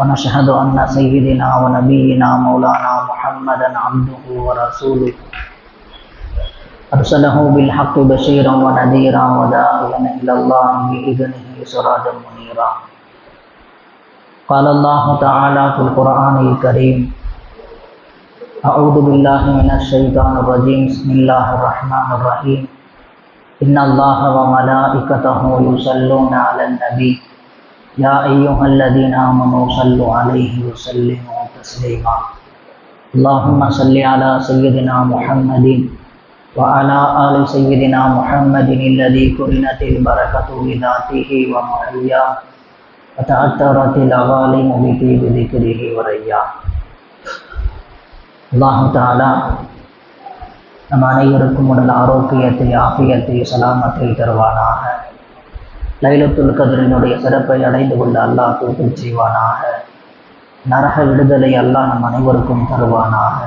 ونشهد أن سيدنا ونبينا مولانا محمدا عبده ورسوله. أرسله بالحق بشيرا ونذيرا وداعيا إلى الله بإذنه سراجا منيرا. قال الله تعالى في القرآن الكريم أعوذ بالله من الشيطان الرجيم. بسم الله الرحمن الرحيم. إن الله وملائكته يصلون على النبي. يا أيها الذين آمنوا صلوا عليه وسلموا تسليما اللهم صل على سيدنا محمد وعلى آل سيدنا محمد الذي كرنت البركة بذاته ومحياه وتأثرت الأغالم بطيب ذكره ورياه அல்லாஹு தாலா நம் அனைவருக்கும் உடல் ஆரோக்கியத்தை ஆபியத்தை சலாமத்தை தருவானாக லைலத்துல் கதிரினுடைய சிறப்பை அடைந்து கொள்ள அல்லாஹ் தூக்கல் செய்வானாக. நரக விடுதலை அல்லாஹ் நம் அனைவருக்கும் தருவானாக.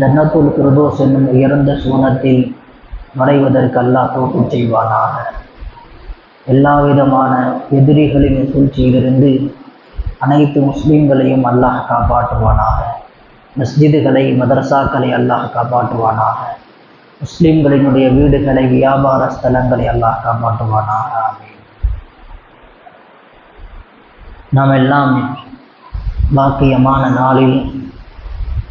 ஜன்னத்துல் கிருதோஸ் என்னும் உயர்ந்த சூனத்தில் நுழைவதற்கு அல்லாஹ் தூக்கல் செய்வானாக. எல்லா விதமான எதிரிகளின் சூழ்ச்சியிலிருந்து அனைத்து முஸ்லீம்களையும் அல்லாஹ் காப்பாற்றுவானாக. மஸ்ஜிதுகளை மதரசாக்களை அல்லாஹ் காப்பாற்றுவானாக. முஸ்லீம்களினுடைய வீடுகளை வியாபார ஸ்தலங்களை அல்லாஹ் காப்பாற்றுவானாக ஆமீன் நாம் எல்லாம் பாக்கியமான நாளில்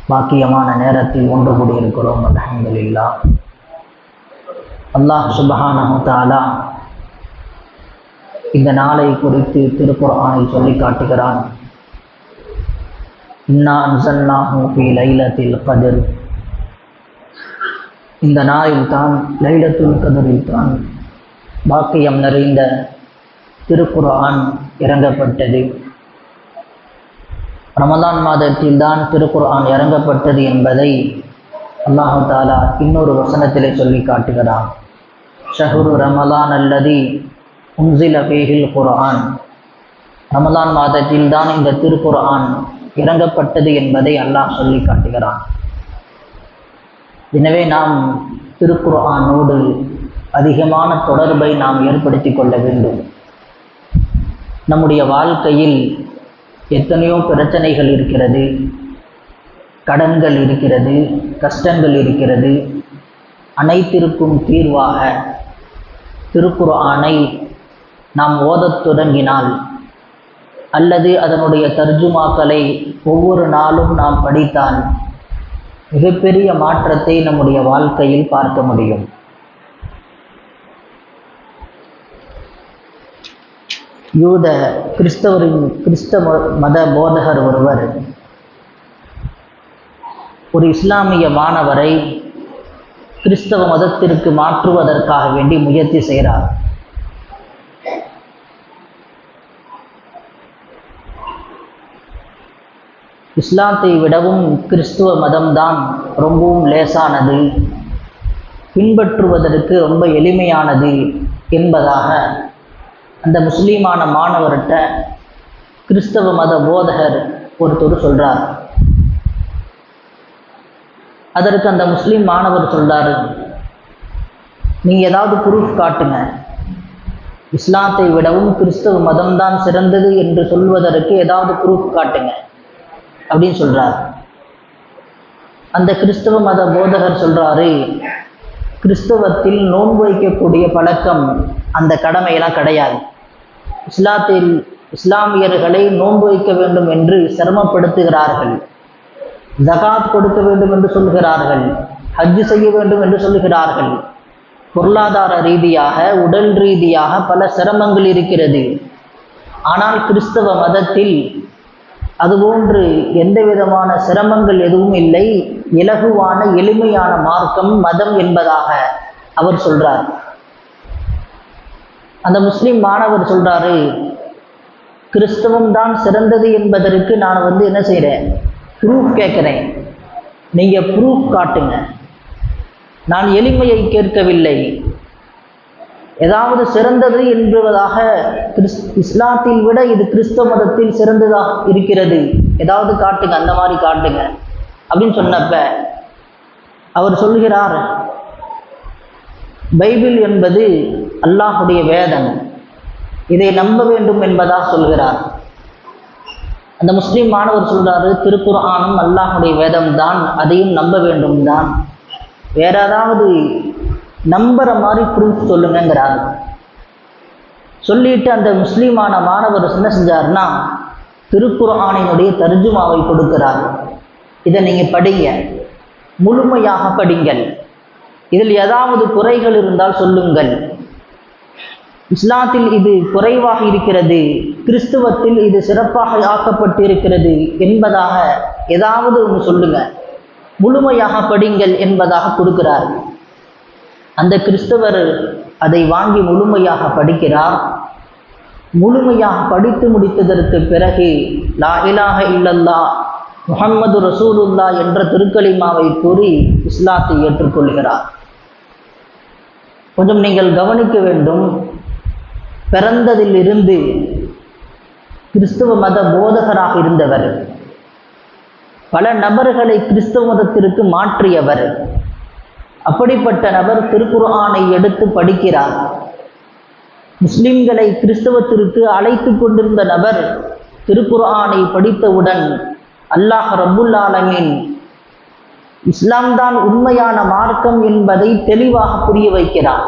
பாக்கியமான நேரத்தில் ஒன்று கூடியிருக்கிறோம். அலமதுல்லா அல்லாஹ் சுபஹானஹு தாலா இந்த நாளை குறித்து திருக்குறானை சொல்லி காட்டுகிறான். இன்னா அன்சல்லாஹு ஃபி லைலத்தில் கதிர். இந்த நாளில் தான் லைலத்துல் கதிரில் தான் பாக்கியம் நிறைந்த திருக்குறான் இறங்கப்பட்டது. ரமலான் மாதத்தில் தான் திருக்குர்ஆன் இறங்கப்பட்டது என்பதை அல்லாஹு தாலா இன்னொரு வசனத்திலே சொல்லி காட்டுகிறான். ஷஹுரு ரமலான் அல்லதி உன்சில ஃபீஹில் குர்ஆன். ரமலான் மாதத்தில் தான் இந்த திருக்குர்ஆன் இறங்கப்பட்டது என்பதை அல்லாஹ் சொல்லி காட்டுகிறான். எனவே நாம் திருக்குர்ஆனோடு அதிகமான தொடர்பை நாம் ஏற்படுத்தி கொள்ள வேண்டும். நம்முடைய வாழ்க்கையில் எத்தனையோ பிரச்சனைகள் இருக்கிறது கடன்கள் இருக்கிறது கஷ்டங்கள் இருக்கிறது. அனைத்திற்கும் தீர்வாக திருக்குர்ஆனை நாம் ஓதத் தொடங்கினால் அல்லது அதனுடைய தர்ஜுமாக்களை ஒவ்வொரு நாளும் நாம் படித்தால் மிகப்பெரிய மாற்றத்தை நம்முடைய வாழ்க்கையில் பார்க்க முடியும். யூத கிறிஸ்தவரின் கிறிஸ்தவ மத போதகர் ஒருவர். ஒரு இஸ்லாமிய மாணவரை கிறிஸ்தவ மதத்திற்கு மாற்றுவதற்காக வேண்டி முயற்சி செய்கிறார். இஸ்லாத்தை விடவும் கிறிஸ்துவ மதம்தான் ரொம்பவும் லேசானது பின்பற்றுவதற்கு ரொம்ப எளிமையானது என்பதாக அந்த முஸ்லீமான மாணவர்கிட்ட கிறிஸ்தவ மத போதகர் ஒருத்தர் சொல்கிறார் அதற்கு அந்த முஸ்லீம் மாணவர் சொல்கிறார் நீங்கள் ஏதாவது ப்ரூஃப் காட்டுங்க. இஸ்லாத்தை விடவும் கிறிஸ்தவ மதம்தான் சிறந்தது என்று சொல்வதற்கு ஏதாவது ப்ரூஃப் காட்டுங்க. அப்படின்னு சொல்கிறார் அந்த கிறிஸ்தவ மத போதகர் சொல்கிறாரு கிறிஸ்தவத்தில் நோன்பு வைக்கக்கூடிய பழக்கம் அந்த கடமையெல்லாம் கிடையாது. இஸ்லாத்தில் இஸ்லாமியர்களை நோன்பு வைக்க வேண்டும் என்று சிரமப்படுத்துகிறார்கள். ஜகாத் கொடுக்க வேண்டும் என்று சொல்கிறார்கள். ஹஜ் செய்ய வேண்டும் என்று சொல்லுகிறார்கள் பொருளாதார ரீதியாக உடல் ரீதியாக பல சிரமங்கள் இருக்கிறது. ஆனால் கிறிஸ்தவ மதத்தில் அதுபோன்று எந்த விதமான சிரமங்கள் எதுவும் இல்லை. இலகுவான எளிமையான மார்க்கம் மதம் என்பதாக அவர் சொல்றார். அந்த முஸ்லீம் மாணவர் சொல்கிறாரு கிறிஸ்தவம் தான் சிறந்தது என்பதற்கு நான் வந்து என்ன செய்கிறேன் ப்ரூஃப் கேட்குறேன். நீங்கள் ப்ரூஃப் காட்டுங்க. நான் எளிமையை கேட்கவில்லை. ஏதாவது சிறந்தது என்பதாக கிறிஸ் இஸ்லாத்தில் விட இது கிறிஸ்தவ மதத்தில் சிறந்ததாக இருக்கிறது. ஏதாவது காட்டுங்க அந்த மாதிரி காட்டுங்க. அப்படின்னு சொன்னப்ப அவர் சொல்கிறார் பைபிள் என்பது அல்லாஹுடைய வேதம். இதை நம்ப வேண்டும் என்பதாக சொல்கிறார். அந்த முஸ்லீம் மாணவர் சொல்றாரு திருக்குர்ஆனும் அல்லாஹுடைய வேதம் தான் அதையும் நம்ப வேண்டும் தான் வேற ஏதாவது நம்புற மாதிரி ப்ரூஃப் சொல்லுங்கிறாரு சொல்லிட்டு அந்த முஸ்லீமான மாணவர் என்ன செஞ்சார்னா திருக்குர்ஆனினுடைய தர்ஜுமாவை கொடுக்கிறார். இதை நீங்கள் படிங்க. முழுமையாக படிங்கள். இதில் ஏதாவது குறைகள் இருந்தால் சொல்லுங்கள். இஸ்லாத்தில் இது குறைவாக இருக்கிறது. கிறிஸ்துவத்தில் இது சிறப்பாக ஆக்கப்பட்டு இருக்கிறது என்பதாக ஏதாவது ஒன்று சொல்லுங்க. முழுமையாக படிங்கள் என்பதாக கொடுக்கிறார். அந்த கிறிஸ்தவர் அதை வாங்கி முழுமையாக படிக்கிறார். முழுமையாக படித்து முடித்ததற்கு பிறகு லா இலாஹ இல்லல்லா முகம்மது ரசூலுல்லா என்ற திருக்கலிமாவை கூறி இஸ்லாத்தை ஏற்றுக்கொள்கிறார். கொஞ்சம் நீங்கள் கவனிக்க வேண்டும். பிறந்ததிலிருந்து கிறிஸ்துவ மத போதகராக இருந்தவர். பல நபர்களை கிறிஸ்தவ மதத்திற்கு மாற்றியவர். அப்படிப்பட்ட நபர் திருக்குர்ஆனை எடுத்து படிக்கிறார். முஸ்லிம்களை கிறிஸ்தவத்திற்கு அழைத்து கொண்டிருந்த நபர் திருக்குர்ஆனை படித்தவுடன் அல்லாஹ் ரபுல் ஆலமின் இஸ்லாம் தான் உண்மையான மார்க்கம் என்பதை தெளிவாக புரிய வைக்கிறார்.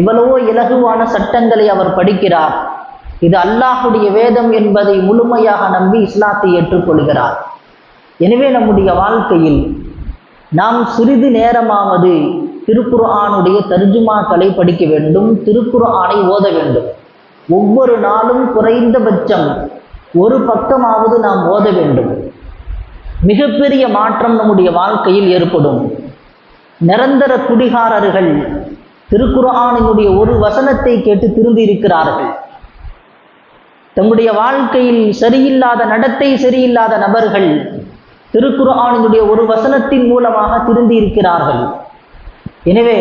எவ்வளவோ இலகுவான சட்டங்களை அவர் படிக்கிறார். இது அல்லாஹுடைய வேதம் என்பதை முழுமையாக நம்பி இஸ்லாத்தை ஏற்றுக்கொள்கிறார். எனவே நம்முடைய வாழ்க்கையில் நாம் சிறிது நேரமாவது திருக்குர்ஆனுடைய தர்ஜுமாக்களை படிக்க வேண்டும் திருக்குர்ஆனை ஓத வேண்டும். ஒவ்வொரு நாளும் குறைந்தபட்சம் ஒரு பக்கமாவது நாம் ஓத வேண்டும். மிகப்பெரிய மாற்றம் நம்முடைய வாழ்க்கையில் ஏற்படும். நிரந்தர குடிகாரர்கள் திருக்குர்ஆனினுடைய ஒரு வசனத்தை கேட்டு திருந்தி இருக்கிறார்கள். தம்முடைய வாழ்க்கையில் சரியில்லாத நடத்தை சரியில்லாத நபர்கள் திருக்குர்ஆனினுடைய ஒரு வசனத்தின் மூலமாக திருந்தி இருக்கிறார்கள். எனவே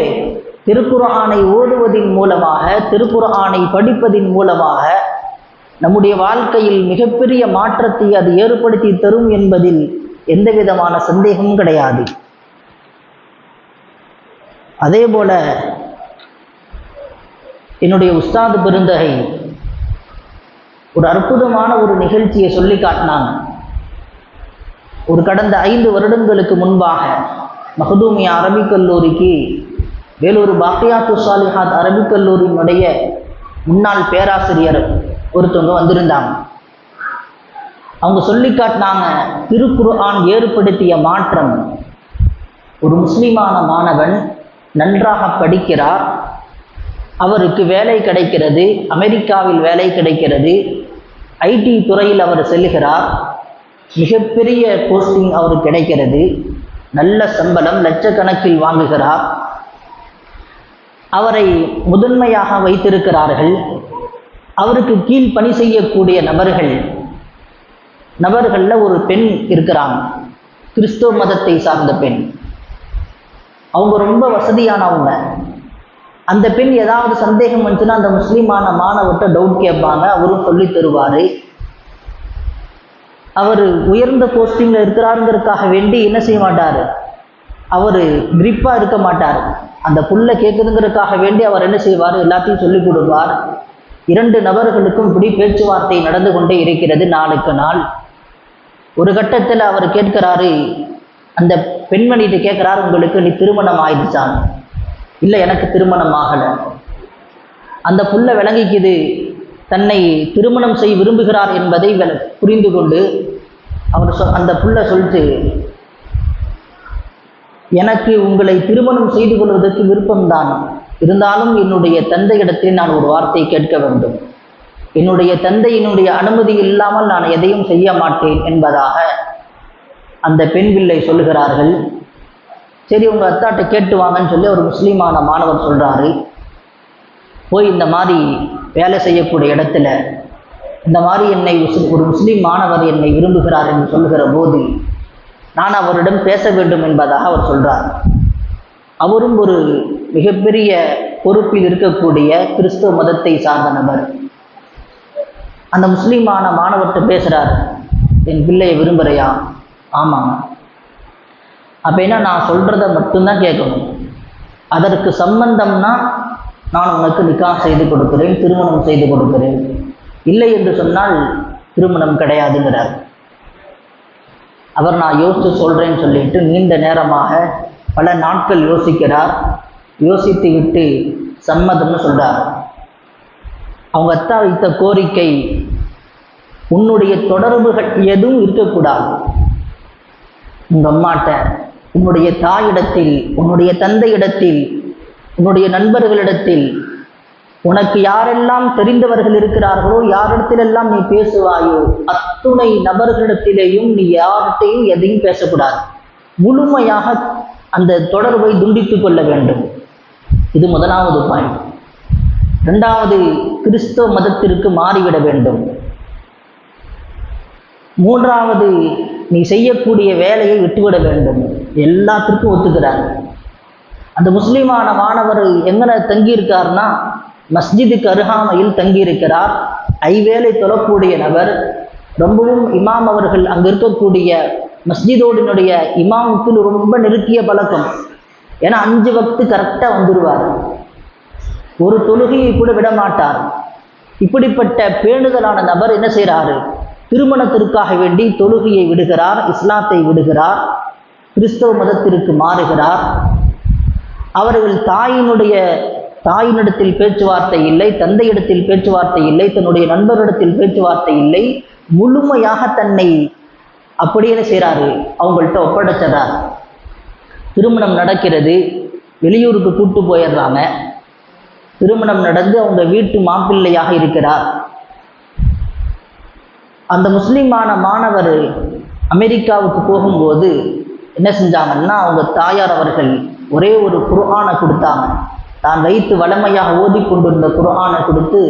திருக்குர்ஆனை ஓதுவதின் மூலமாக திருக்குர்ஆனை படிப்பதின் மூலமாக நம்முடைய வாழ்க்கையில் மிகப்பெரிய மாற்றத்தை அது ஏற்படுத்தி தரும் என்பதில் எந்த விதமான சந்தேகமும் கிடையாது. அதே போல என்னுடைய உஸ்தாது பெருந்தகை ஒரு அற்புதமான ஒரு நிகழ்ச்சியை சொல்லி காட்டினாங்க. ஒரு கடந்த ஐந்து வருடங்களுக்கு முன்பாக மஹதூமியா அரபிக் கல்லூரிக்கு வேலூர் பாக்கியாத்து சாலிஹாத் அரபிக் கல்லூரியினுடைய முன்னாள் பேராசிரியர் ஒருத்தவங்க வந்திருந்தாங்க. அவங்க சொல்லி காட்டினாங்க திருக்குர்ஆன் ஏற்படுத்திய மாற்றம். ஒரு முஸ்லிமான மாணவன் நன்றாக படிக்கிறார். அவருக்கு வேலை கிடைக்கிறது அமெரிக்காவில் வேலை கிடைக்கிறது. ஐடி துறையில் அவர் செல்லுகிறார் மிகப்பெரிய போஸ்டிங் அவருக்கு கிடைக்கிறது. நல்ல சம்பளம் லட்சக்கணக்கில் வாங்குகிறார். அவரை முதன்மையாக வைத்திருக்கிறார்கள். அவருக்கு கீழ் பணி செய்யக்கூடிய நபர்கள் நபர்களில் ஒரு பெண் இருக்கிறாங்க. கிறிஸ்துவ மதத்தை சார்ந்த பெண். அவங்க ரொம்ப வசதியானவங்க. அந்த பெண் ஏதாவது சந்தேகம் வந்துச்சுன்னா அந்த முஸ்லீமான மாணவர்கிட்ட டவுட் கேட்பாங்க. அவரும் சொல்லி தருவார். அவர் உயர்ந்த போஸ்டிங்கில் இருக்கிறாருங்கிறதுக்காக வேண்டி என்ன செய்ய மாட்டார்? அவர் கிரிப்பாக இருக்க மாட்டார். அந்த புல்ல கேட்குதுங்கிறதுக்காக வேண்டி அவர் என்ன செய்வார்? எல்லாத்தையும் சொல்லிக் கொடுப்பார். இரண்டு நபர்களுக்கும் இப்படி பேச்சுவார்த்தை நடந்து கொண்டே இருக்கிறது நாளுக்கு நாள். ஒரு கட்டத்தில் அவர் கேட்கிறாரு அந்த பெண்மணிகிட்ட கேட்குறாரு உங்களுக்கு நீ திருமணம் ஆயிடுச்சான் இல்லை எனக்கு திருமணம் ஆகலை. அந்த புள்ள விளங்கிக்குது தன்னை திருமணம் செய்ய விரும்புகிறார் என்பதை புரிந்து கொண்டு அவர் சொ அந்த புள்ள சொல்லிட்டு எனக்கு உங்களை திருமணம் செய்து கொள்வதற்கு விருப்பம்தான். இருந்தாலும் என்னுடைய தந்தையிடத்தில் நான் ஒரு வார்த்தை கேட்க வேண்டும். என்னுடைய தந்தையினுடைய அனுமதி இல்லாமல் நான் எதையும் செய்ய மாட்டேன் என்பதாக அந்த பெண் பிள்ளை சொல்லுகிறார்கள். சரி உங்கள் அத்தாட்ட கேட்டு வாங்கன்னு சொல்லி ஒரு முஸ்லீமான மாணவர் சொல்கிறாரு போய் இந்த மாதிரி வேலை செய்யக்கூடிய இடத்துல இந்த மாதிரி என்னை ஒரு முஸ்லீம் மாணவர் என்னை விரும்புகிறார் என்று சொல்லுகிற போது நான் அவரிடம் பேச வேண்டும் என்பதாக அவர் சொல்கிறார் அவரும் ஒரு மிகப்பெரிய பொறுப்பில் இருக்கக்கூடிய கிறிஸ்துவ மதத்தை சார்ந்த நபர். அந்த முஸ்லீமான மாணவர்கிட்ட பேசுகிறார் என் பிள்ளையை விரும்புறையா? ஆமாங்க. அப்படின்னா நான் சொல்கிறத மட்டும்தான் கேட்கணும். அதற்கு சம்பந்தம்னா நான் உனக்கு நிக்கா செய்து கொடுக்கிறேன் திருமணம் செய்து கொடுக்கிறேன். இல்லை என்று சொன்னால் திருமணம் கிடையாதுங்கிறார். அவர் நான் யோசித்து சொல்கிறேன்னு சொல்லிட்டு நீண்ட நேரமாக பல நாட்கள் யோசிக்கிறார். யோசித்து விட்டு சம்மதம்னு சொல்கிறார் அவங்க அத்தா வைத்த கோரிக்கை உன்னுடைய தொடர்புகள் எதுவும் இருக்கக்கூடாது. உங்க அம்மாட்ட உன்னுடைய தாயிடத்தில் உன்னுடைய தந்தையிடத்தில் உன்னுடைய நண்பர்களிடத்தில் உனக்கு யாரெல்லாம் தெரிந்தவர்கள் இருக்கிறார்களோ யாரிடத்திலெல்லாம் நீ பேசுவாயோ அத்துணை நபர்களிடத்திலேயும் நீ யார்கிட்டையும் எதையும் பேசக்கூடாது. முழுமையாக அந்த தொடர்பை துண்டித்து கொள்ள வேண்டும். இது முதலாவது பாயிண்ட் இரண்டாவது கிறிஸ்தவ மதத்திற்கு மாறிவிட வேண்டும். மூன்றாவது நீ செய்யக்கூடிய வேலையை விட்டுவிட வேண்டும். எல்லாத்திற்கும் ஒத்துக்கிறாங்க அந்த முஸ்லீமான மாணவர் எங்கே தங்கியிருக்காருன்னா மஸ்ஜிதுக்கு அருகாமையில் தங்கியிருக்கிறார். ஐவேளை தொழக்கூடிய நபர் ரொம்பவும் இமாம் அவர்கள் அங்கு இருக்கக்கூடிய மஸ்ஜிதோடினுடைய இமாமுக்கு ரொம்ப நெருக்கிய பழக்கம். ஏன்னா அஞ்சு வக்து கரெக்டாக வந்துடுவார் ஒரு தொழுகையை கூட விட மாட்டார் இப்படிப்பட்ட பேணுதலான நபர் என்ன செய்கிறாரு திருமணத்திற்காக வேண்டி தொழுகையை விடுகிறார் இஸ்லாத்தை விடுகிறார் கிறிஸ்தவ மதத்திற்கு மாறுகிறார். அவர்கள் தாயினுடைய தாயினிடத்தில் பேச்சுவார்த்தை இல்லை தந்தையிடத்தில் பேச்சுவார்த்தை இல்லை தன்னுடைய நண்பரிடத்தில் பேச்சுவார்த்தை இல்லை. முழுமையாக தன்னை அப்படியே செய்கிறாரு அவங்கள்ட்ட ஒப்படைச்சிடறார் திருமணம் நடக்கிறது. வெளியூருக்கு கூட்டு போயிடுறாங்க. திருமணம் நடந்து அவங்க வீட்டு மாப்பிள்ளையாக இருக்கிறார். அந்த முஸ்லீமான மாணவர் அமெரிக்காவுக்கு போகும்போது என்ன செஞ்சாங்கன்னா அவங்க தாயார் அவர்கள் ஒரே ஒரு குர்ஆனை கொடுத்தாங்க. தான் வைத்து வளமையாக ஓதிக்கொண்டிருந்த குர்ஆனை கொடுத்து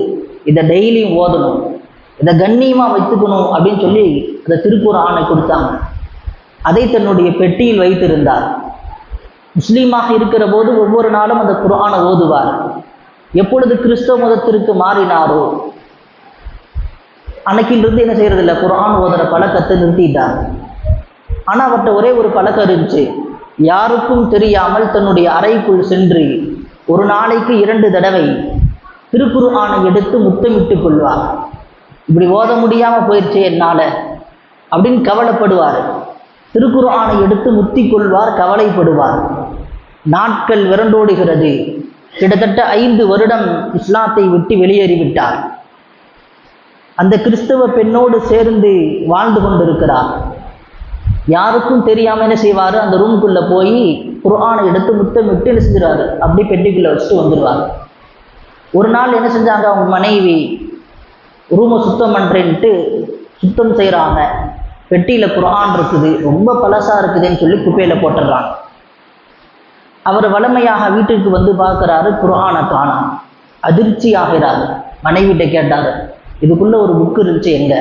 இதை டெய்லியும் ஓதணும் இதை கண்ணியமாக வைத்துக்கணும் அப்படின்னு சொல்லி அந்த திருக்குர்ஆனை கொடுத்தாங்க. அதை தன்னுடைய பெட்டியில் வைத்திருந்தார். முஸ்லீமாக இருக்கிற போது ஒவ்வொரு நாளும் அந்த குர்ஆனை ஓதுவார். எப்பொழுது கிறிஸ்தவ மதத்திற்கு மாறினாரோ அன்னைக்கிலிருந்து என்ன செய்யறதில்ல? குரான் ஓதுற பழக்கத்தை நிறுத்திட்டார் ஆனால் அவர்கிட்ட ஒரே ஒரு பழக்கம் இருந்துச்சு. யாருக்கும் தெரியாமல் தன்னுடைய அறைக்குள் சென்று ஒரு நாளைக்கு இரண்டு தடவை திருக்குர்ஆனை எடுத்து முத்தமிட்டு கொள்வார். இப்படி ஓத முடியாமல் போயிடுச்சு என்னால் அப்படின்னு கவலைப்படுவார். திருக்குர்ஆனை எடுத்து முத்தி கொள்வார் கவலைப்படுவார். நாட்கள் விரண்டோடுகிறது. கிட்டத்தட்ட ஐந்து வருடம் இஸ்லாத்தை விட்டு வெளியேறிவிட்டார். அந்த கிறிஸ்தவ பெண்ணோடு சேர்ந்து வாழ்ந்து கொண்டிருக்கிறார். யாருக்கும் தெரியாம என்ன செய்வாரு? அந்த ரூமுக்குள்ள போய் குரானை எடுத்து முத்தமிட்டு என்ன செஞ்சிருவாரு? அப்படி பெட்டிக்குள்ள வச்சுட்டு வந்துடுவார் ஒரு நாள் என்ன செஞ்சாங்க? அவங்க மனைவி ரூமை சுத்தம் பண்ணுறேன்ட்டு சுத்தம் செய்கிறாங்க பெட்டியில் குரான் இருக்குது. ரொம்ப பழசா இருக்குதுன்னு சொல்லி குப்பையில் போட்டுடுறாங்க. அவர் வளமையாக வீட்டுக்கு வந்து பார்க்குறாரு. குரானை காணாம் அதிர்ச்சி ஆகிறார். மனைவிட்ட கேட்டார். இதுக்குள்ளே ஒரு புக்கு இருந்துச்சு எங்க?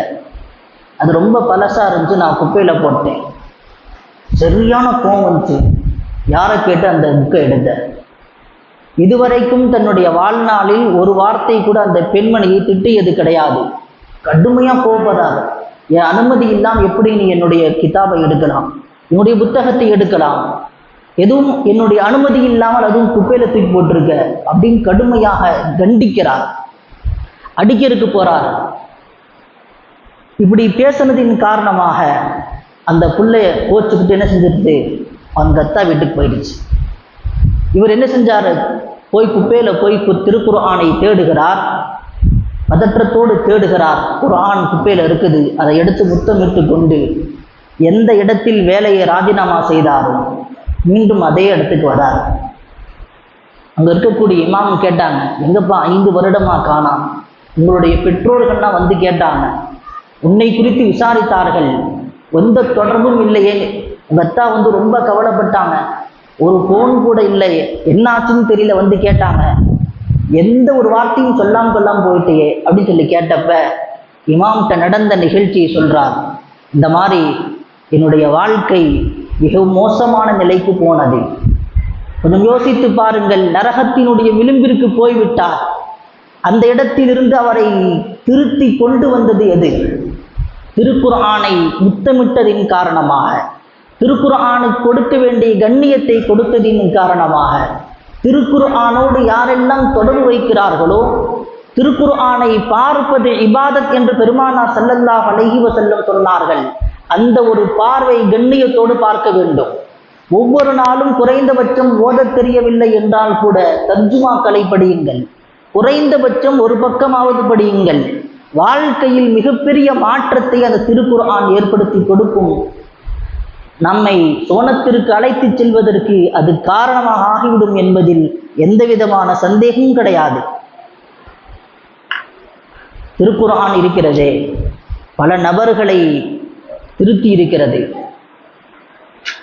அது ரொம்ப பழசா இருந்துச்சு நான் குப்பையில் போட்டேன். சரியான கோவம் வந்துச்சு. யாரை கேட்டு அந்த புக்கை எடுத்தேன் இதுவரைக்கும் தன்னுடைய வாழ்நாளில் ஒரு வார்த்தை கூட அந்த பெண்மணியை திட்டியது கிடையாது. கடுமையாக கோபப்படுறாரு என் அனுமதி இல்லாமல் எப்படி நீ என்னுடைய கிதாபை எடுக்கலாம்? என்னுடைய புத்தகத்தை எடுக்கலாம்? எதுவும் என்னுடைய அனுமதி இல்லாமல் அதுவும் குப்பையில தூக்கி போட்டிருக்க அப்படின்னு கடுமையாக கண்டிக்கிறார். அடிக்கிறதுக்கு போறார். இப்படி பேசுனதின் காரணமாக அந்த பிள்ளைய கோச்சுக்கிட்டு என்ன செஞ்சிருச்சு அவங்க கத்தா வீட்டுக்கு போயிடுச்சு. இவர் என்ன செஞ்சாரு? போய் குப்பையில் போய் கு- திருக்குர்ஆனை தேடுகிறார். பதற்றத்தோடு தேடுகிறார். ஒரு ஆண் குப்பையில் இருக்குது. அதை எடுத்து முத்தமிட்டு கொண்டு எந்த இடத்தில் வேலையை ராஜினாமா செய்தாரோ மீண்டும் அதே இடத்துக்கு வரார். அங்கே இருக்கக்கூடிய இமாம் கேட்டாங்க எங்கப்பா ஐந்து வருடமா காணாம். உங்களுடைய பெற்றோர்கள்லாம் வந்து கேட்டாங்க. உன்னை குறித்து விசாரித்தார்கள். எந்த தொடர்பும் இல்லையே. உங்க வந்து ரொம்ப கவலைப்பட்டாங்க. ஒரு ஃபோன் கூட இல்லையே என்னாச்சுன்னு தெரியல வந்து கேட்டாங்க. எந்த ஒரு வார்த்தையும் சொல்லாம கொள்ளாம போயிட்டே அப்படின்னு சொல்லி கேட்டப்ப இமாம்கிட்ட நடந்த நிகழ்ச்சியை சொல்றார். இந்த மாதிரி என்னுடைய வாழ்க்கை மிகவும் மோசமான நிலைக்கு போனது. கொஞ்சம் யோசித்து பாருங்கள். நரகத்தினுடைய விளிம்பிற்கு போய்விட்டார். அந்த இடத்திலிருந்து அவரை திருத்தி கொண்டு வந்தது எது? திருக்குர்ஆனை முத்தமிட்டதின் காரணமாக. திருக்குர்ஆனுக்கு கொடுக்க வேண்டிய கண்ணியத்தை கொடுத்ததின் காரணமாக. திருக்குர்ஆனோடு யாரெல்லாம் தொடர்பு வைக்கிறார்களோ திருக்குர்ஆனை பார்ப்பது இபாதத் என்று பெருமானார் செல்லல்லாஹ் அலைஹி வஸல்லம் சொன்னார்கள். அந்த ஒரு பார்வை கண்ணியத்தோடு பார்க்க வேண்டும். ஒவ்வொரு நாளும் குறைந்தபட்சம் ஓதத் தெரியவில்லை என்றால் கூட தர்ஜுமாக்களை படியுங்கள் குறைந்தபட்சம் ஒரு பக்கமாவது படியுங்கள். வாழ்க்கையில் மிகப்பெரிய மாற்றத்தை அந்த திருக்குர்ஆன் ஏற்படுத்தி கொடுக்கும். நம்மை சோனத்திற்கு அழைத்துச் செல்வதற்கு அது காரணமாக ஆகிவிடும் என்பதில் எந்த விதமான சந்தேகமும் கிடையாது. திருக்குர்ஆன் இருக்கிறதே. பல நபர்களை திருத்தி இருக்கிறது.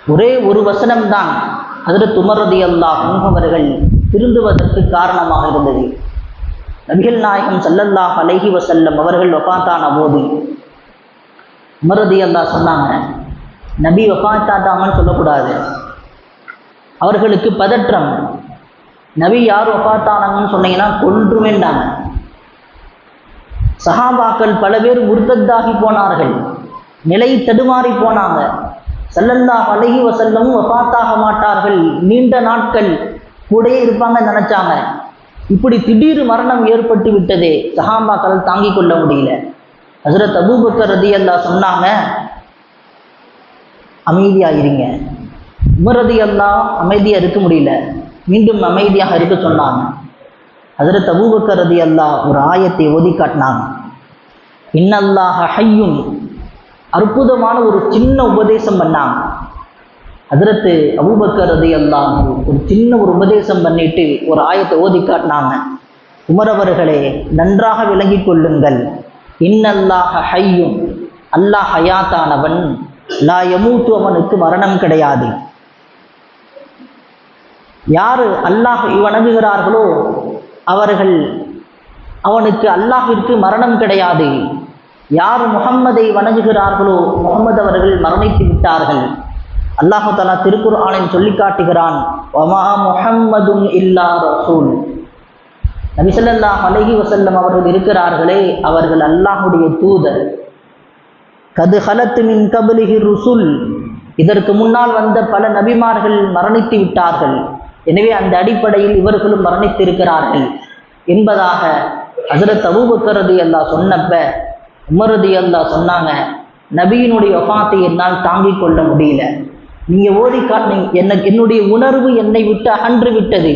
ஒரே ஒரு வசனம்தான் அதில் துமரதி அல்லாஹ் அவர்கள் திருந்துவதற்கு காரணமாக இருந்தது. நபிகள் நாயகம் சல்லல்லாஹ் அலஹி வசல்லம் அவர்கள் ஒப்பாத்தான போது உமரதி அல்லா சொன்னாங்க நபி வஃபாத்தாட்டாங்கன்னு சொல்லக்கூடாது. அவர்களுக்கு பதற்றம். நபி யார் ஒப்பாத்தானாங்கன்னு சொன்னீங்கன்னா கொன்றுமேண்டாங்க சஹாபாக்கள் பல பேர் முர்த்தத்தாகி போனார்கள். நிலை தடுமாறி போனாங்க. சல்லல்லா பழகி வசல்லமும் ஒப்பாத்தாக மாட்டார்கள். நீண்ட நாட்கள் கூடயே இருப்பாங்கன்னு நினைச்சாங்க. இப்படி திடீர் மரணம் ஏற்பட்டு விட்டதே. சஹாபாக்கள் தாங்கிக் கொள்ள முடியல. ஹசரத் அபூபக்கர் ரதி அல்லா சொன்னாங்க அமைதியாயிருங்க. இருங்க உமர் ரதி இருக்க முடியல. மீண்டும் அமைதியாக இருக்க சொன்னாங்க. ஹசரத் அபூபக்கர் ரதி அல்லா ஒரு ஆயத்தை ஓதி காட்டினாங்க. இன்னல்லாஹ ஹையும் அற்புதமான ஒரு சின்ன உபதேசம் பண்ணாங்க. அதிரத்து அபூபக்கர் ரதி ஒரு சின்ன ஒரு உபதேசம் பண்ணிட்டு ஒரு ஆயத்தை ஓதி காட்டினாங்க. உமரவர்களே நன்றாக விளங்கி கொள்ளுங்கள். இன்னல்லாஹ ஹையும் அல்லாஹ் ஹயாத்தானவன். லா யமூத்து அவனுக்கு மரணம் கிடையாது. யாரு அல்லாஹ் வணங்குகிறார்களோ அவர்கள் அவனுக்கு அல்லாஹிற்கு மரணம் கிடையாது. யார் முகம்மதை வணங்குகிறார்களோ முகமது அவர்கள் மரணித்து விட்டார்கள். அல்லாஹு தலா ஆணையம் சொல்லி காட்டுகிறான் ஒமா முஹம்மதும் இல்லா ரசூல். நபிசல்லாஹ் அலஹி வசல்லம் அவர்கள் இருக்கிறார்களே அவர்கள் அல்லாஹுடைய தூதர். கது ஹலத்து மின் கபலிஹி ருசுல். இதற்கு முன்னால் வந்த பல நபிமார்கள் மரணித்து விட்டார்கள். எனவே அந்த அடிப்படையில் இவர்களும் மரணித்திருக்கிறார்கள். என்பதாக ஹசரத் அபூபக்கரது அல்லா சொன்னப்ப உமரது அல்லா சொன்னாங்க நபியினுடைய ஒஃபாத்தை என்னால் தாங்கிக் கொள்ள முடியல. நீங்கள் ஓதி காட்டினீங்க என்ன என்னுடைய உணர்வு என்னை விட்டு அகன்று விட்டது.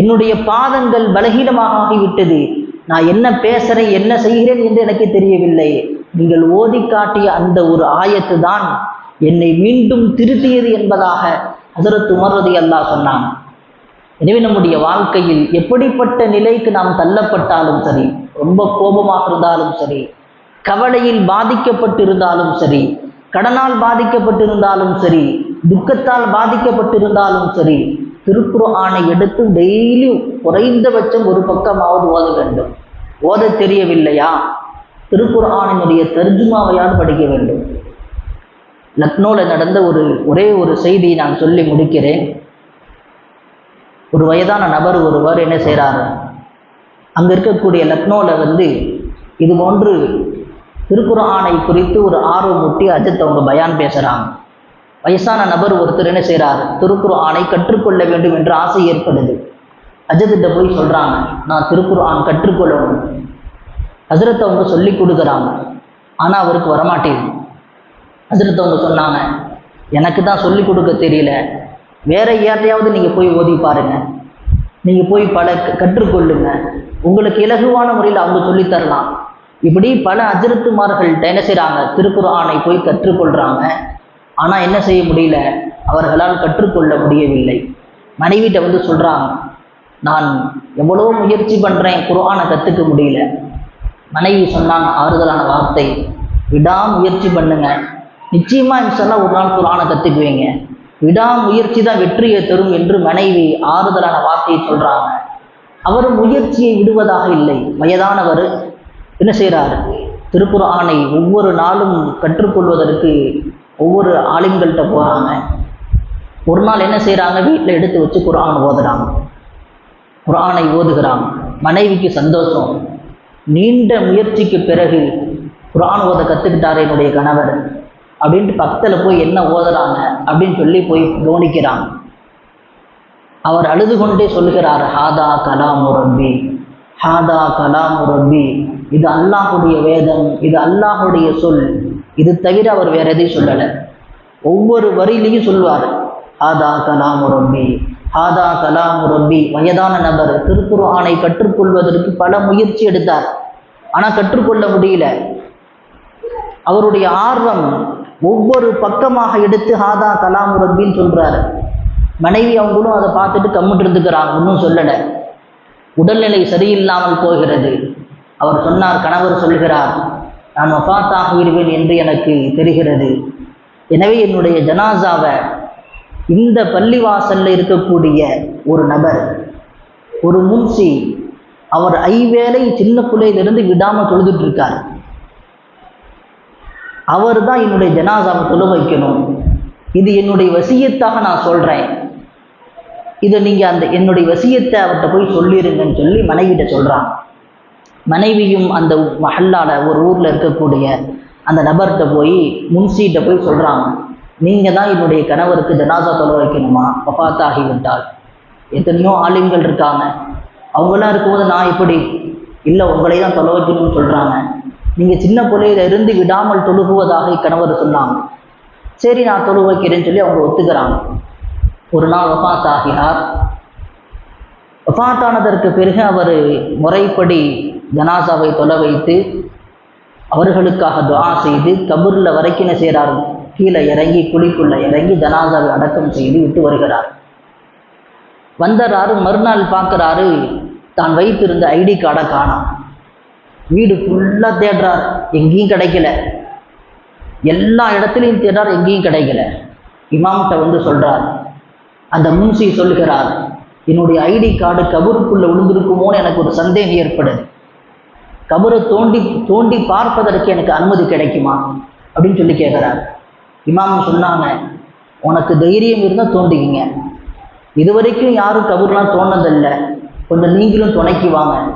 என்னுடைய பாதங்கள் பலகீனமாக ஆகிவிட்டது. நான் என்ன பேசுகிறேன் என்ன செய்கிறேன் என்று எனக்கு தெரியவில்லை. நீங்கள் ஓதி காட்டிய அந்த ஒரு ஆயத்து தான் என்னை மீண்டும் திருத்தியது என்பதாக அதற்கு உமரதி அல்லாஹ் சொன்னான். எனவே நம்முடைய வாழ்க்கையில் எப்படிப்பட்ட நிலைக்கு நாம் தள்ளப்பட்டாலும் சரி ரொம்ப கோபமாக இருந்தாலும் சரி கவலையில் பாதிக்கப்பட்டிருந்தாலும் சரி கடனால் பாதிக்கப்பட்டிருந்தாலும் சரி துக்கத்தால் பாதிக்கப்பட்டிருந்தாலும் சரி திருக்குர்ஆனை எடுத்து டெய்லி குறைந்தபட்சம் ஒரு பக்கமாவது ஓத வேண்டும். ஓத தெரியவில்லையா? திருக்குர்ஆனினுடைய தர்ஜுமாவையாவது படிக்க வேண்டும். லக்னோவில் நடந்த ஒரு ஒரே ஒரு செய்தியை நான் சொல்லி முடிக்கிறேன். ஒரு வயதான நபர் ஒருவர் என்ன செய்கிறாரு அங்கே இருக்கக்கூடிய லக்னோவில் வந்து இது போன்று திருக்குறானை குறித்து ஒரு ஆர்வமூட்டி அஜத் அவங்க பயான் பேசுகிறாங்க வயசான நபர் ஒருத்தர் என்ன செய்கிறார் திருக்குறானை கற்றுக்கொள்ள வேண்டும் என்று ஆசை ஏற்படுது. அஜித்திட்ட போய் சொல்கிறாங்க நான் திருக்குறான் கற்றுக்கொள்ளணும். ஹசரத் அவங்க சொல்லி கொடுக்குறாங்க ஆனால் அவருக்கு வரமாட்டேங்குது. ஹசரத் அவங்க சொன்னாங்க எனக்கு தான் சொல்லி கொடுக்க தெரியல. வேற யார்ட்டையாவது நீங்கள் போய் ஓதி பாருங்கள் நீங்கள் போய் பல கற்றுக்கொள்ளுங்க. உங்களுக்கு இலகுவான முறையில் அவங்க சொல்லித்தரலாம் இப்படி பல அஜரத்துமார்கள்ட்ட என்ன செய்கிறாங்க திருக்குறானை போய் கற்றுக்கொள்கிறாங்க ஆனால் என்ன செய்ய முடியல? அவர்களால் கற்றுக்கொள்ள முடியவில்லை. மனைவிட்ட வந்து சொல்கிறாங்க நான் எவ்வளோ முயற்சி பண்ணுறேன் குரானை கற்றுக்க முடியல. மனைவி சொன்னாங்க ஆறுதலான வார்த்தை விடாமுயற்சி பண்ணுங்க. நிச்சயமாக சொன்னால் ஒரு நாள் குரானை கற்றுக்குவீங்க விடாமுயற்சி தான் வெற்றியை தரும் என்று மனைவி ஆறுதலான வார்த்தையை சொல்கிறாங்க அவர் முயற்சியை விடுவதாக இல்லை. வயதானவர் என்ன செய்கிறார் திருக்குறானை ஒவ்வொரு நாளும் கற்றுக்கொள்வதற்கு ஒவ்வொரு ஆளுங்கள்கிட்ட போகிறாங்க ஒரு நாள் என்ன செய்கிறாங்க வீட்டில் எடுத்து வச்சு குரான் ஓதுறாங்க. குரானை ஓதுகிறாங்க. மனைவிக்கு சந்தோஷம். நீண்ட முயற்சிக்கு பிறகு குரான் ஓத கற்றுக்கிட்டார் என்னுடைய கணவர். அப்படின்ட்டு பக்கத்தில் போய் என்ன ஓதுறாங்க? அப்படின்னு சொல்லி போய் கவனிக்கிறாங்க. அவர் அழுது கொண்டே சொல்லுகிறார் ஹாதா கலாம் ரப்பி. ஹாதா கலாம் ரப்பி. இது அல்லாஹுடைய வேதம் இது அல்லாஹுடைய சொல். இது தவிர அவர் வேற எதையும் சொல்லலை. ஒவ்வொரு வரியிலையும் சொல்வார் ஹாதா கலாம் ரொம்பி ஹாதா கலாம் ரொம்பி வயதான நபர் திருக்குர்ஆனை கற்றுக்கொள்வதற்கு பல முயற்சி எடுத்தார். ஆனால் கற்றுக்கொள்ள முடியல. அவருடைய ஆர்வம் ஒவ்வொரு பக்கமாக எடுத்து ஹாதா கலாம் ரப்பின்னு சொல்றாரு. மனைவி அவங்களும் அதை பார்த்துட்டு கம்முட்டு இருந்துக்கிறாங்க. ஒன்றும் சொல்லலை. உடல்நிலை சரியில்லாமல் போகிறது. அவர் சொன்னார் கணவர் சொல்கிறார் நான் வஃபாத்தாக விடுவேன் என்று எனக்கு தெரிகிறது. எனவே என்னுடைய ஜனாசாவை இந்த பள்ளிவாசல்ல இருக்கக்கூடிய ஒரு நபர் ஒரு முன்சி அவர் ஐவேளை சின்ன பிள்ளையிலிருந்து விடாமல் தொழுதுட்டு இருக்கார் அவர் தான் என்னுடைய ஜனாசாவை தொழு வைக்கணும். இது என்னுடைய வசியத்தாக நான் சொல்கிறேன் இதை நீங்கள் அந்த என்னுடைய வசியத்தை அவர்கிட்ட போய் சொல்லிடுங்கன்னு சொல்லி மனைவிட்ட சொல்கிறான் மனைவியும் அந்த மஹல்லால ஒரு ஊரில் இருக்கக்கூடிய அந்த நபர்கிட்ட போய் முன்சீட்ட போய் சொல்கிறாங்க நீங்கள் தான் என்னுடைய கணவருக்கு ஜனாசா தொலை வைக்கணுமா? வஃபாத்தாகி விட்டால். எத்தனையோ ஆலிம்கள் இருக்காங்க. அவங்களாம் இருக்கும்போது நான் எப்படி இல்லை உங்களை தான் தொலை வைக்கணும்னு சொல்கிறாங்க நீங்கள் சின்ன பிள்ளையில இருந்து விடாமல் தொழுகுவதாக கணவர் சொன்னாங்க. சரி நான் தொழு வைக்கிறேன்னு சொல்லி அவங்க ஒத்துக்கிறாங்க. ஒரு நாள் வஃபாத் ஆகிறார் வஃபாத்தானதற்கு பிறகு அவர் முறைப்படி ஜனாசாவை தொலை வைத்து அவர்களுக்காக துவா செய்து கபூரில் வரைக்கின செய்கிறார்கள் கீழே இறங்கி குழிக்குள்ள இறங்கி ஜனாசாவை அடக்கம் செய்து விட்டு வருகிறார். வந்தறாரு மறுநாள் பார்க்குறாரு தான் வைத்திருந்த ஐடி கார்டை காணாம் வீடு ஃபுல்லாக தேடுறார் எங்கேயும் கிடைக்கல. எல்லா இடத்துலையும் தேடுறார் எங்கேயும் கிடைக்கல. இமாம்கிட்ட வந்து சொல்கிறார் அந்த முன்சி சொல்லுகிறார் என்னுடைய ஐடி கார்டு கபருக்குள்ளே விழுந்திருக்குமோன்னு எனக்கு ஒரு சந்தேகம் ஏற்படுது. கபரை தோண்டி தோண்டி பார்ப்பதற்கு எனக்கு அனுமதி கிடைக்குமா? அப்படின்னு சொல்லி கேட்குறாரு. இமாம் சொன்னாங்க உனக்கு தைரியம் இருந்தால் தோண்டிக்கிங்க இது வரைக்கும் யாரும் கபூர்லாம் தோணதில்லை கொஞ்சம் நீங்களும் துணைக்கு வாங்க.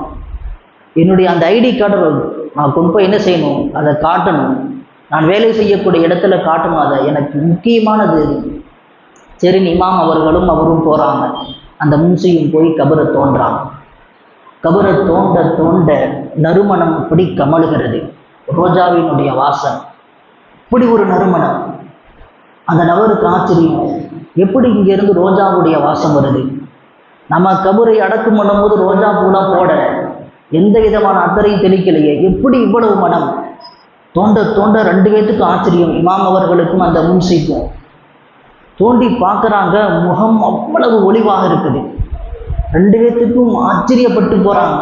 என்னுடைய அந்த ஐடி கார்டை நான் கொண்டு போய் என்ன செய்யணும்? அதை காட்டணும். நான் வேலை செய்யக்கூடிய இடத்துல காட்டணும் அதை. எனக்கு முக்கியமானது சரி இமாம் அவர்களும் அவரும் போகிறாங்க அந்த முன்சியும் போய் கபரை தோன்றாங்க. கபரை தோண்ட தோண்ட நறுமணம் இப்படி கமழுகிறது. ரோஜாவினுடைய வாசம். இப்படி ஒரு நறுமணம். அந்த நபருக்கு ஆச்சரியம். எப்படி இங்கேருந்து ரோஜாவுடைய வாசம் வருது? நம்ம கபரை அடக்கம் பண்ணும்போது ரோஜா பூலாம் போட எந்த விதமான அக்கறையும் தெளிக்கலையே. எப்படி இவ்வளவு மனம்? தோண்ட தோண்ட ரெண்டு பேத்துக்கு ஆச்சரியம். இமாம் அவர்களுக்கும் அந்த முன்சிக்கும் தோண்டி பார்க்குறாங்க முகம் அவ்வளவு ஒளிவாக இருக்குது. ரெண்டு பேர்த்துக்கும் ஆச்சரியப்பட்டு போகிறாங்க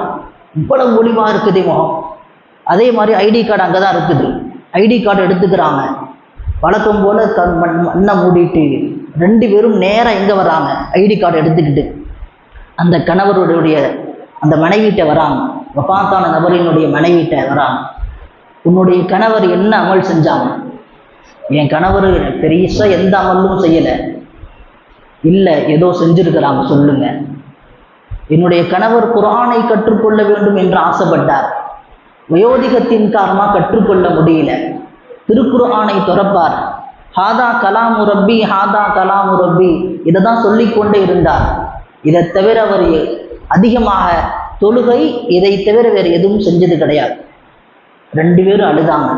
இவ்வளவு ஒளிவாக இருக்குது முகம் அதே மாதிரி ஐடி கார்டு அங்கே தான் இருக்குது ஐடி கார்டு எடுத்துக்கிறாங்க. வழக்கம் போல் க மண் மண்ணை மூடிட்டு ரெண்டு பேரும் நேராக எங்கே வராங்க ஐடி கார்டு எடுத்துக்கிட்டு. அந்த கணவருடைய அந்த மனைவிட்ட வராங்க. வபாத்தான நபரினுடைய மனைவிட்ட வராங்க. உன்னுடைய கணவர் என்ன அமல் செஞ்சாங்க? என் கணவர் பெருசாக எந்த அமலும் செய்யலை. இல்லை ஏதோ செஞ்சுருக்கிறாங்க சொல்லுங்கள் என்னுடைய கணவர் குரானை கற்றுக்கொள்ள வேண்டும் என்று ஆசைப்பட்டார். வயோதிகத்தின் காரணமாக கற்றுக்கொள்ள முடியல. திருக்குர்ஆனை துறப்பார் ஹாதா கலாமு ரப்பி ஹாதா கலாமு ரப்பி இதை தான் சொல்லிக்கொண்டே இருந்தார். இதை தவிர அவர் அதிகமாக தொழுகை இதை தவிர வேறு எதுவும் செஞ்சது கிடையாது. ரெண்டு பேரும் அழுதாங்க.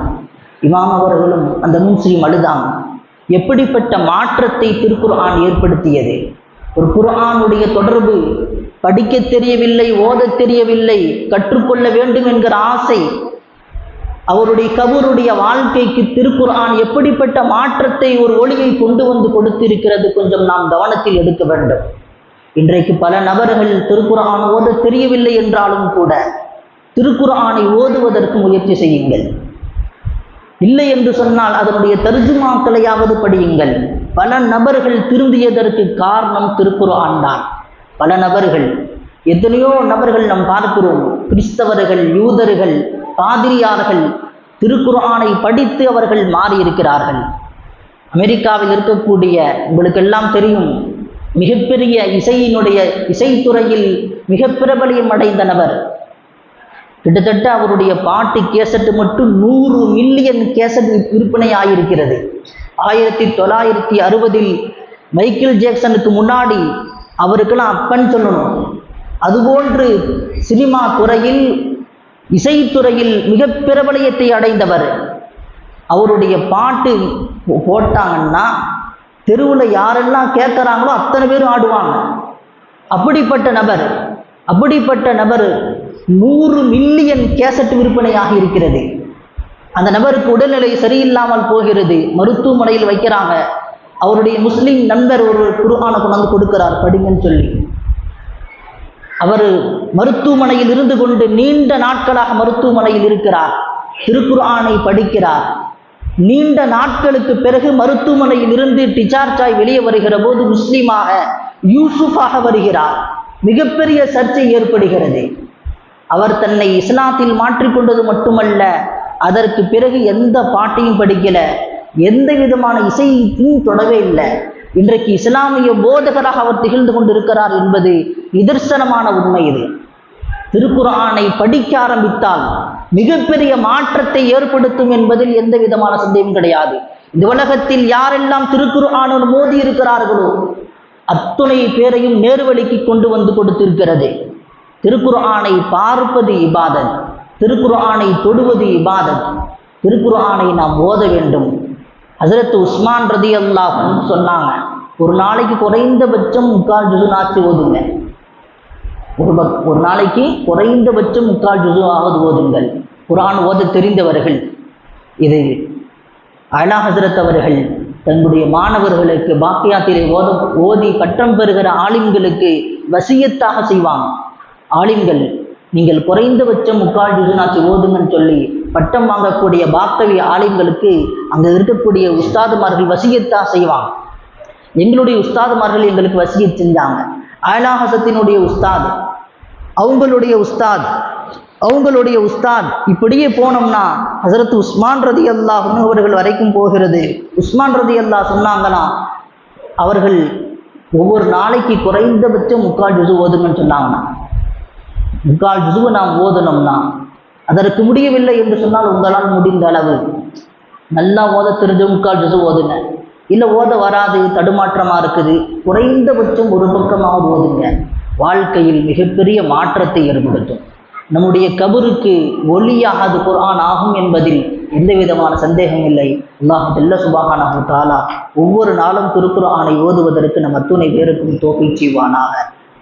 இமாம் அவர்களும் அந்த முன்ஸ்லீம் அழுதாங்க. எப்படிப்பட்ட மாற்றத்தை திருக்குர்ஆன் ஏற்படுத்தியது? ஒரு குர்ஆனுடைய தொடர்பு படிக்க தெரியவில்லை ஓதத் தெரியவில்லை கற்றுக்கொள்ள வேண்டும் என்கிற ஆசை அவருடைய கபருடைய வாழ்க்கைக்கு திருக்குர்ஆன் எப்படிப்பட்ட மாற்றத்தை ஒரு ஒளியை கொண்டு வந்து கொடுத்திருக்கிறது கொஞ்சம் நாம் கவனத்தில் எடுக்க வேண்டும். இன்றைக்கு பல நபர்கள் திருக்குர்ஆன் ஓத தெரியவில்லை என்றாலும் கூட திருக்குர்ஆனை ஓதுவதற்கு முயற்சி செய்யுங்கள். இல்லை என்று சொன்னால் அதனுடைய தர்ஜுமாக்களையாவது படியுங்கள். பல நபர்கள் திரும்பியதற்கு காரணம் திருக்குர்ஆன் தான். பல நபர்கள் எத்தனையோ நபர்கள் நாம் பார்க்கிறோம் கிறிஸ்தவர்கள் யூதர்கள் பாதிரியார்கள் திருக்குரானை படித்து அவர்கள் மாறியிருக்கிறார்கள். அமெரிக்காவில் இருக்கக்கூடிய உங்களுக்கெல்லாம் தெரியும் மிகப்பெரிய இசையினுடைய இசைத்துறையில் மிக பிரபலியம் அடைந்த நபர். கிட்டத்தட்ட அவருடைய பாட்டு கேசட் மட்டும் நூறு மில்லியன் கேசட் விற்பனை ஆகியிருக்கிறது ஆயிரத்தி தொள்ளாயிரத்தி அறுபதில் மைக்கேல் ஜேக்சனுக்கு முன்னாடி அவருக்கெல்லாம் அப்பன் சொல்லணும். அதுபோன்று சினிமா துறையில் இசைத்துறையில் மிக பிரபலயத்தை அடைந்தவர். அவருடைய பாட்டு போட்டாங்கன்னா தெருவில் யாரெல்லாம் கேட்குறாங்களோ அத்தனை பேரும் ஆடுவாங்க. அப்படிப்பட்ட நபர் அப்படிப்பட்ட நபர் நூறு மில்லியன் கேசட் விற்பனையாக இருக்கிறது. அந்த நபருக்கு உடல்நிலை சரியில்லாமல் போகிறது. மருத்துவமனையில் வைக்கிறாங்க. அவருடைய முஸ்லீம் நண்பர் ஒரு குருஆனை கொண்டு வந்து கொடுக்கிறார் படிங்கன்னு சொல்லி. அவர் மருத்துவமனையில் இருந்து கொண்டு நீண்ட நாட்களாக மருத்துவமனையில் இருக்கிறார் திருக்குர்ஆனை படிக்கிறார். நீண்ட நாட்களுக்கு பிறகு மருத்துவமனையில் இருந்து டிசார்ஜ் ஆகி வெளியே வருகிற போது முஸ்லீமாக யூசுஃபாக வருகிறார். மிகப்பெரிய சர்ச்சை ஏற்படுகிறது. அவர் தன்னை இஸ்லாத்தில் மாற்றிக்கொண்டது மட்டுமல்ல அதற்கு பிறகு எந்த பாட்டையும் படிக்கல. எந்த விதமான இசையையும் தொடவே இல்லை. இன்றைக்கு இஸ்லாமிய போதகராக அவர் திகழ்ந்து கொண்டிருக்கிறார் என்பது நிதர்சனமான உண்மை இது. திருக்குறானை படிக்க ஆரம்பித்தால் மிகப்பெரிய மாற்றத்தை ஏற்படுத்தும் என்பதில் எந்த விதமான சந்தேகம் கிடையாது. இந்த உலகத்தில் யாரெல்லாம் திருக்குறானோடு மோதி இருக்கிறார்களோ அத்துணை பேரையும் நேர்வழிக்கு கொண்டு வந்து கொடுத்திருக்கிறது. திருக்குறானை பார்ப்பது இபாதன் திருக்குறானை தொடுவது இபாதன் திருக்குறானை நாம் ஓத வேண்டும். ஹசரத் உஸ்மான் ரதி அல்லாஹும் சொன்னாங்க ஒரு நாளைக்கு குறைந்தபட்சம் முக்கால் ஜுசு நாச்சு ஓதுங்க. ஒரு பக் ஒரு நாளைக்கு குறைந்தபட்சம் முக்கால் ஜுசு ஆவது ஓதுங்கள். குரான் ஓத தெரிந்தவர்கள் இது அலா ஹசரத் அவர்கள் தன்னுடைய மாணவர்களுக்கு பாக்கியாத்திரை ஓத ஓதி பட்டம் பெறுகிற ஆலிம்களுக்கு வசியத்தாக செய்வாங்க. ஆலிம்கள் நீங்கள் குறைந்தபட்சம் முக்கால் ஜுசுனாச்சு ஓதுங்கன்னு சொல்லி பட்டம் வாங்கக்கூடிய பாக்தவி ஆலயங்களுக்கு அங்கே இருக்கக்கூடிய உஸ்தாதுமார்கள் வசியத்தான் செய்வாங்க. எங்களுடைய உஸ்தாதுமார்கள் எங்களுக்கு வசியத் செஞ்சாங்க. ஆலா ஹசத்தினுடைய உஸ்தாத் அவங்களுடைய உஸ்தாத் அவங்களுடைய உஸ்தாத். இப்படியே போனோம்னா ஹசரத் உஸ்மான் ரதி அல்லாஹ் அவர்கள் வரைக்கும் போகிறது. உஸ்மான் ரதி அல்லாஹ் சொன்னாங்கன்னா அவர்கள் ஒவ்வொரு நாளைக்கு குறைந்தபட்சம் முக்கால் ஜுசு ஓதுங்கன்னு சொன்னாங்கன்னா முக்கால் ஜுசுவை நாம் ஓதணும்னா அதற்கு முடியவில்லை என்று சொன்னால் உங்களால் முடிந்த அளவு. நல்லா ஓத தெரிஞ்ச முக்கால் ஜுசு ஓதுங்க. இல்லை ஓத வராது தடுமாற்றமாக இருக்குது. குறைந்தபட்சம் ஒரு பக்கமாவது ஓதுங்க. வாழ்க்கையில் மிகப்பெரிய மாற்றத்தை ஏற்படுத்தும். நம்முடைய கபருக்கு ஒளியாக அது குரான் ஆகும் என்பதில் எந்த விதமான சந்தேகம் இல்லை. அல்லாஹ் தெல்ல சுபானாஹு தாலா ஒவ்வொரு நாளும் திருக்குறானை ஓதுவதற்கு நம் அத்துணை பேருக்கும் தோப்பை செய்வானாக.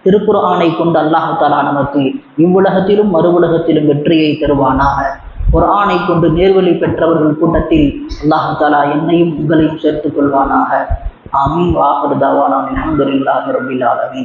திருக்குர்ஆனை கொண்டு அல்லாஹு தாலா நமக்கு இவ்வுலகத்திலும் மறுவுலகத்திலும் வெற்றியை தருவானாக. குர்ஆனை கொண்டு நேர்வழி பெற்றவர்கள் கூட்டத்தில் அல்லாஹு தாலா என்னையும் உங்களையும் சேர்த்துக் கொள்வானாக. ஆமீன். வாகர் தாவானாமி அஹமதுல்லாஹி